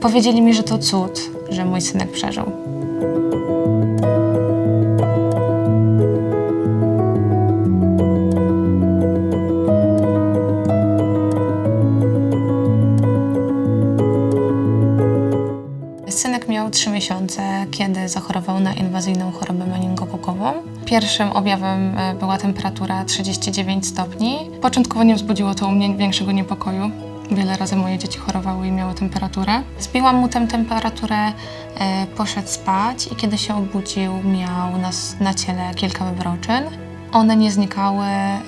Powiedzieli mi, że to cud, że mój synek przeżył. Synek miał 3 miesiące, kiedy zachorował na inwazyjną chorobę meningokokową. Pierwszym objawem e, była temperatura 39 stopni. Początkowo nie wzbudziło to u mnie większego niepokoju. Wiele razy moje dzieci chorowały i miały temperaturę. Zbiłam mu tę temperaturę, e, poszedł spać i kiedy się obudził, miał na, na ciele kilka wywroczyn. One nie znikały e,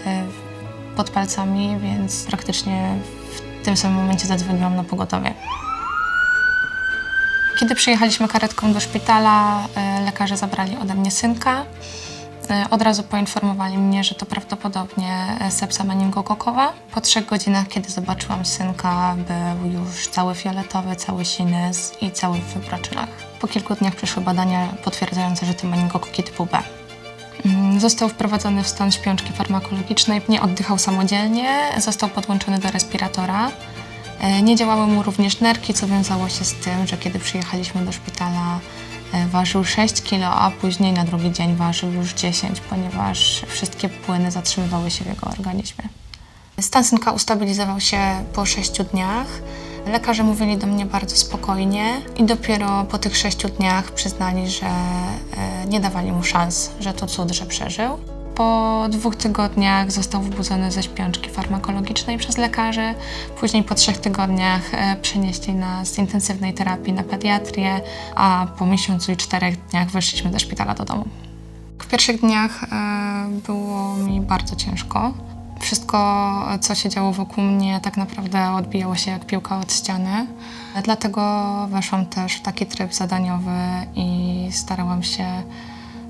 pod palcami, więc praktycznie w tym samym momencie zadzwoniłam na pogotowie. Kiedy przyjechaliśmy karetką do szpitala, e, lekarze zabrali ode mnie synka. E, Od razu poinformowali mnie, że to prawdopodobnie e, sepsa meningokokowa. Po trzech godzinach, kiedy zobaczyłam synka, był już cały fioletowy, cały siny i cały w wybroczynach. Po kilku dniach przyszły badania potwierdzające, że to meningokoki typu B. Mm, Został wprowadzony w stan śpiączki farmakologicznej, nie oddychał samodzielnie, został podłączony do respiratora. E, Nie działały mu również nerki, co wiązało się z tym, że kiedy przyjechaliśmy do szpitala, ważył 6 kg, a później na drugi dzień ważył już 10, ponieważ wszystkie płyny zatrzymywały się w jego organizmie. Stan synka ustabilizował się po 6 dniach. Lekarze mówili do mnie bardzo spokojnie i dopiero po tych 6 dniach przyznali, że e, nie dawali mu szans, że to cud, że przeżył. Po dwóch tygodniach został wybudzony ze śpiączki farmakologicznej przez lekarzy. Później po trzech tygodniach e, przenieśli nas z intensywnej terapii na pediatrię, a po miesiącu i czterech dniach weszliśmy do szpitala do domu. W pierwszych dniach e, było mi bardzo ciężko. Wszystko, co się działo wokół mnie, tak naprawdę odbijało się jak piłka od ściany. Dlatego weszłam też w taki tryb zadaniowy i starałam się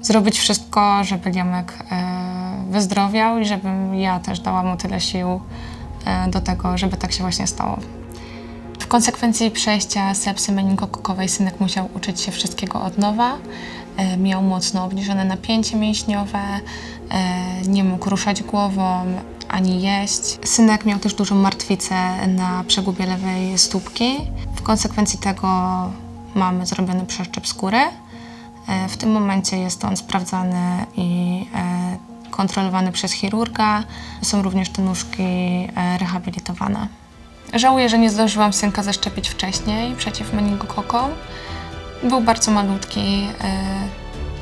zrobić wszystko, żeby Liamek e, wyzdrowiał i żebym ja też dała mu tyle sił e, do tego, żeby tak się właśnie stało. W konsekwencji przejścia sepsy meningokokowej synek musiał uczyć się wszystkiego od nowa. E, Miał mocno obniżone napięcie mięśniowe, nie mógł ruszać głową ani jeść. Synek miał też dużą martwicę na przegubie lewej stópki. W konsekwencji tego mamy zrobiony przeszczep skóry. E, W tym momencie jest on sprawdzany i e, kontrolowany przez chirurga. Są również te nóżki e, rehabilitowane. Żałuję, że nie zdążyłam synka zaszczepić wcześniej przeciw meningokokom. Był bardzo malutki.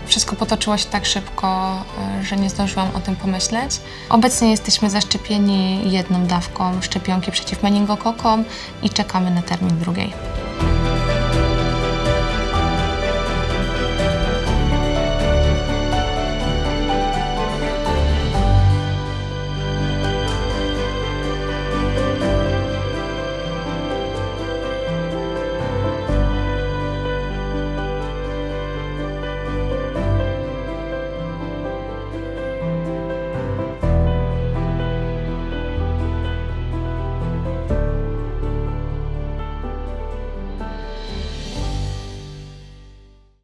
Wszystko potoczyło się tak szybko, że nie zdążyłam o tym pomyśleć. Obecnie jesteśmy zaszczepieni jedną dawką szczepionki przeciw meningokokom i czekamy na termin drugiej.